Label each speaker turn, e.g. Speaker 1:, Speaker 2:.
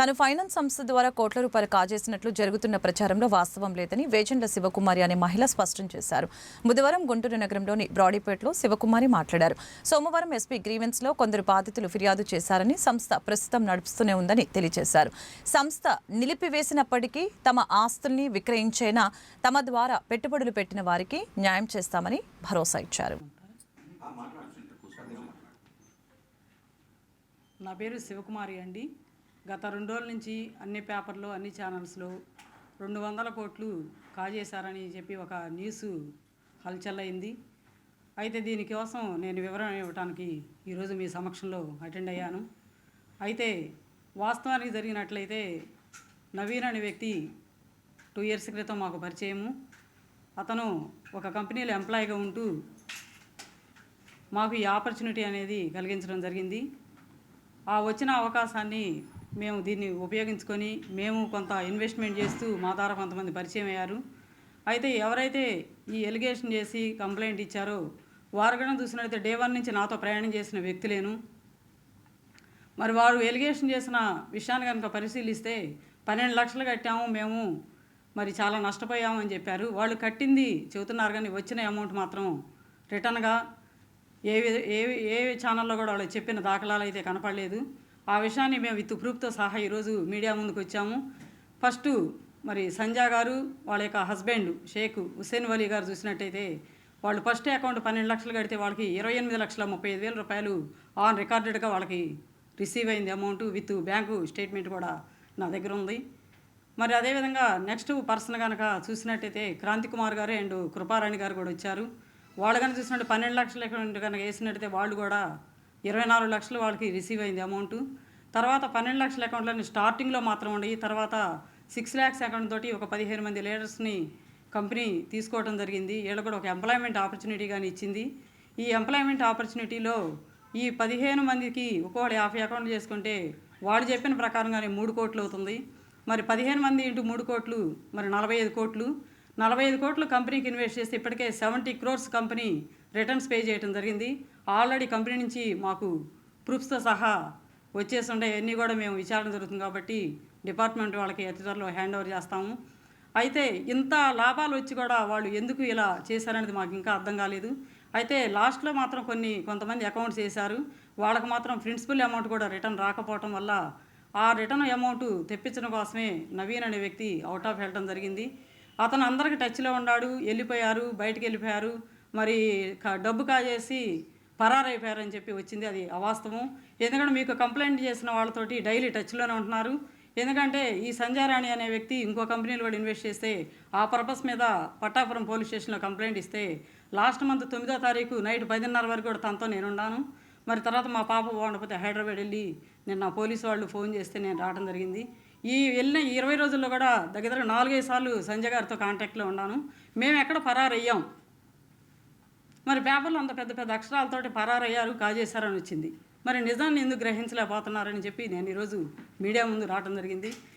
Speaker 1: తాను ఫైనాన్స్ సంస్థ ద్వారా కోట్ల రూపాయలు కాజేసినట్లు జరుగుతున్న ప్రచారంలో వాస్తవం లేదని వేజెండ్ల శివకుమారి అనే మహిళ స్పష్టం చేశారు. బుధవారం గుంటూరు నగరంలోని బ్రాడీపేటలో శివకుమారి మాట్లాడారు. సోమవారం ఎస్పీ గ్రీవెన్స్లో కొందరు బాధితులు ఫిర్యాదు చేశారని సంస్థ ప్రస్తుతం నడుపుతూనే ఉందని తెలియజేశారు. సంస్థ నిలిపివేసినప్పటికీ తమ ఆస్తుల్ని విక్రయించేనా తమ ద్వారా పెట్టుబడులు పెట్టిన వారికి న్యాయం చేస్తామని భరోసా ఇచ్చారు.
Speaker 2: నా పేరు శివకుమారి అండి. గత రెండు రోజుల నుంచి అన్ని పేపర్లో అన్ని ఛానల్స్లో రెండు వందల కోట్లు కాజేశారని చెప్పి ఒక న్యూస్ హల్చల్ అయింది. అయితే దీనికోసం నేను వివరణ ఇవ్వడానికి ఈరోజు మీ సమక్షంలో అటెండ్ అయ్యాను. అయితే వాస్తవానికి జరిగినట్లయితే నవీన్ అనే వ్యక్తి టూ ఇయర్స్ క్రితం మాకు పరిచయము. అతను ఒక కంపెనీలో ఎంప్లాయీగా ఉంటూ మాకు ఈ ఆపర్చునిటీ అనేది కలిగించడం జరిగింది. ఆ వచ్చిన అవకాశాన్ని మేము దీన్ని ఉపయోగించుకొని మేము కొంత ఇన్వెస్ట్మెంట్ చేస్తూ మా ద్వారా కొంతమంది పరిచయం అయ్యారు. అయితే ఎవరైతే ఈ ఎలిగేషన్ చేసి కంప్లైంట్ ఇచ్చారో వారు కూడా చూసినట్లయితే డే వన్ నుంచి నాతో ప్రయాణం చేసిన వ్యక్తులేను. మరి వారు ఎలిగేషన్ చేసిన విషయాన్ని కనుక పరిశీలిస్తే పన్నెండు లక్షలు కట్టాము మేము మరి చాలా నష్టపోయాము అని చెప్పారు. వాళ్ళు కట్టింది చెబుతున్నారు కానీ వచ్చిన అమౌంట్ మాత్రం రిటర్న్గా ఏ ఏ ఏ ఛానల్లో కూడా వాళ్ళు చెప్పిన దాఖలాలు అయితే కనపడలేదు. ఆ విషయాన్ని మేము విత్ ప్రూఫ్తో సహా ఈరోజు మీడియా ముందుకు వచ్చాము. ఫస్ట్ మరి సంజా గారు వాళ్ళ యొక్క హస్బెండ్ షేక్ హుసేన్ వలీ గారు చూసినట్టయితే వాళ్ళు ఫస్ట్ అకౌంట్ పన్నెండు లక్షలు కడితే వాళ్ళకి ఇరవై ఎనిమిది లక్షల ముప్పై ఐదు వేల రూపాయలు ఆన్ రికార్డెడ్గా వాళ్ళకి రిసీవ్ అయింది అమౌంట్ విత్ బ్యాంకు స్టేట్మెంట్ కూడా నా దగ్గర ఉంది. మరి అదేవిధంగా నెక్స్ట్ పర్సన్ కనుక చూసినట్టయితే క్రాంతి కుమార్ గారు అండ్ కృపారాణి గారు కూడా వచ్చారు. వాళ్ళు కనుక చూసినట్టు పన్నెండు లక్షల అకౌంట్ కనుక వేసినట్టయితే వాళ్ళు కూడా ఇరవై నాలుగు లక్షలు వాళ్ళకి రిసీవ్ అయింది అమౌంట్ తర్వాత పన్నెండు లక్షల అకౌంట్లని స్టార్టింగ్లో మాత్రం ఉండయి తర్వాత సిక్స్ ల్యాక్స్ అకౌంట్ తోటి ఒక పదిహేను మంది లీడర్స్ని కంపెనీ తీసుకోవడం జరిగింది. వీళ్ళు కూడా ఒక ఎంప్లాయ్మెంట్ ఆపర్చునిటీ కానీ ఇచ్చింది. ఈ ఎంప్లాయ్మెంట్ ఆపర్చునిటీలో ఈ పదిహేను మందికి ఒక్కొక్కటి యాభై అకౌంట్లు చేసుకుంటే వాడు చెప్పిన ప్రకారంగానే మూడు కోట్లు అవుతుంది. మరి పదిహేను మంది ఇంటూ మూడు కోట్లు మరి నలభై ఐదు కోట్లు. నలభై ఐదు కోట్లు కంపెనీకి ఇన్వెస్ట్ చేస్తే ఇప్పటికే seventy crores company returns pay చేయడం జరిగింది. ఆల్రెడీ కంపెనీ నుంచి మాకు ప్రూఫ్స్తో సహా వచ్చేసి అన్నీ కూడా మేము విచారణ జరుగుతుంది కాబట్టి డిపార్ట్మెంట్ వాళ్ళకి అతి త్వరలో హ్యాండ్ ఓవర్ చేస్తాము. అయితే ఇంత లాభాలు వచ్చి కూడా వాళ్ళు ఎందుకు ఇలా చేశారనేది మాకు ఇంకా అర్థం కాలేదు. అయితే లాస్ట్లో మాత్రం కొన్ని కొంతమంది అకౌంట్స్ వేశారు. వాళ్ళకి మాత్రం ప్రిన్సిపల్ అమౌంట్ కూడా రిటర్న్ రాకపోవటం వల్ల ఆ రిటర్న్ అమౌంట్ తెప్పించడం కోసమే నవీన్ అనే వ్యక్తి అవుట్ ఆఫ్ వెళ్ళడం జరిగింది. అతను అందరికి టచ్లో ఉన్నాడు వెళ్ళిపోయారు బయటికి వెళ్ళిపోయారు. మరి డబ్బు కాజేసి పరారైపోయారని చెప్పి వచ్చింది. అది అవాస్తవం. ఎందుకంటే మీకు కంప్లైంట్ చేసిన వాళ్ళతోటి డైలీ టచ్లోనే ఉంటున్నారు. ఎందుకంటే ఈ సంజారాణి అనే వ్యక్తి ఇంకో కంపెనీలు కూడా ఇన్వెస్ట్ చేస్తే ఆ పర్పస్ మీద పట్టాపురం పోలీస్ స్టేషన్లో కంప్లైంట్ ఇస్తే లాస్ట్ మంత్ తొమ్మిదో తారీఖు నైట్ పదిన్నర వరకు కూడా తనతో నేనున్నాను మరి తర్వాత మా పాప బాగుండకపోతే హైదరాబాద్ వెళ్ళి నిన్న పోలీసు వాళ్ళు ఫోన్ చేస్తే నేను రావడం జరిగింది. ఈ వెళ్ళిన ఇరవై రోజుల్లో కూడా దగ్గర దగ్గర నాలుగైదు సార్లు సంజయ్ గారితో కాంటాక్ట్లో ఉన్నాను. మేము ఎక్కడ పరారయ్యాం. మరి పేపర్లో అంత పెద్ద పెద్ద అక్షరాలతోటి పరారయ్యారు కాజేశారని వచ్చింది. మరి నిజాన్ని ఎందుకు గ్రహించలేకపోతున్నారని చెప్పి నేను ఈరోజు మీడియా ముందు రావడం జరిగింది.